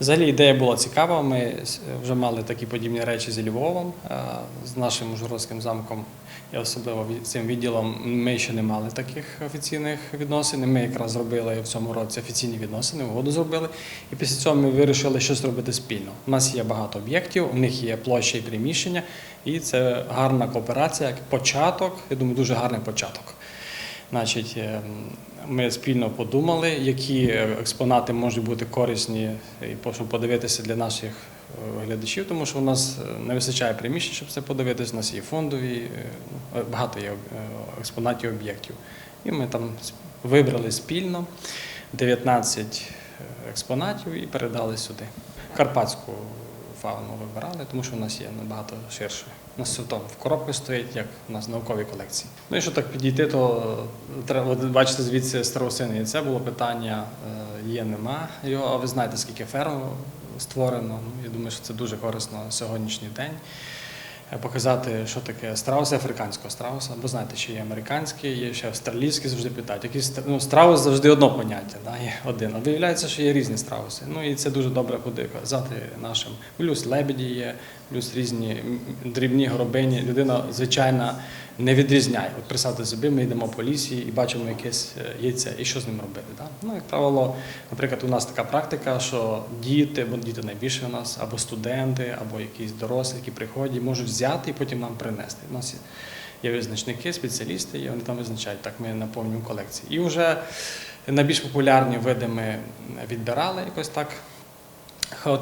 Взагалі ідея була цікава. Ми вже мали такі подібні речі з Львовом, е, з нашим Ужгородським замком і особливо цим відділом. Ми ще не мали таких офіційних відносин. Ми якраз зробили в цьому році офіційні відносини, угоду зробили. І після цього ми вирішили щось робити спільно. У нас є багато об'єктів, у них є площа і приміщення, і це гарна кооперація, початок. Я думаю, дуже гарний початок. Значить, е, ми спільно подумали, які е, експонати можуть бути корисні, і щоб подивитися для наших е, глядачів, тому що у нас не вистачає приміщень, щоб це подивитися. У нас є фондові, ну, багато є експонатів об'єктів. І ми там вибрали спільно 19 експонатів і передали сюди. Карпатську фауну вибирали, тому що в нас є набагато ширше. У нас все там в коробці стоїть, як у нас наукові колекції. Ну і що так підійти, то е, треба бачити звідси старосини. І це було питання: е, є, нема його. А ви знаєте, скільки ферм створено. Ну, я думаю, що це дуже корисно сьогоднішній день. Е, Показати, що таке страуси африканського страуса, бо знаєте, що є американський, є ще австралійський, завжди питають. Які стра- ну, страус завжди одно поняття, да, є один. А виявляється, що є різні страуси. Ну і це дуже добре показати нашим. Плюс лебеді є, плюс різні дрібні горобині. Людина, звичайно, не відрізняє. От представте собі, ми йдемо по лісі і бачимо якесь е, яйце, і що з ним робити. Да? Ну, як правило, наприклад, у нас така практика, що діти, бо діти найбільше у нас, або студенти, або якісь дорослі, які приходять, можуть взяти і потім нам принести. У нас є визначники, спеціалісти, і вони там визначають, так ми наповнюємо колекції. І вже найбільш популярні види ми відбирали якось так.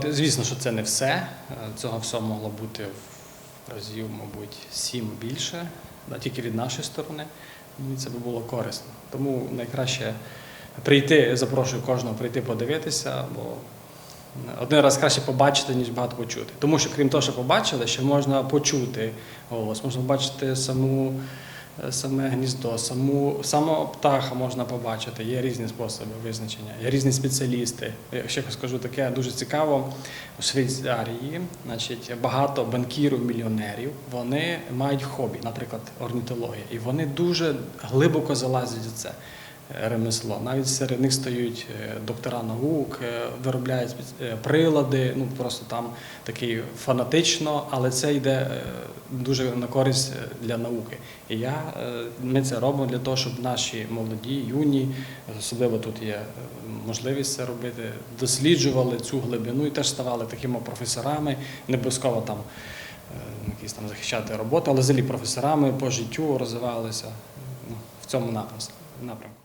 Звісно, що це не все. Цього всього могло бути в разів, мабуть, сім більше, тільки від нашої сторони. Мені це би було корисно. Тому найкраще прийти, запрошую кожного прийти подивитися, бо один раз краще побачити, ніж багато почути. Тому що, крім того, що побачили, ще можна почути голос, можна побачити саму. е, Саме гніздо, саму самого птаха можна побачити. Є різні способи визначення, є різні спеціалісти. Я ще скажу таке дуже цікаво. У Швейцарії, значить, багато банкірів, мільйонерів, вони мають хобі, наприклад, орнітологія, і вони дуже глибоко залазять у це ремесло. Навіть серед них стають е, доктора наук, е, виробляють е, прилади. Ну просто там такий фанатично, але це йде дуже на користь для науки. І я ми це робимо для того, щоб наші молоді, юні, особливо тут є можливість це робити, досліджували цю глибину і теж ставали такими професорами, не обов'язково там. Якісь там захищати роботи, але взагалі професорами по життю розвивалися ну, в цьому напрямку.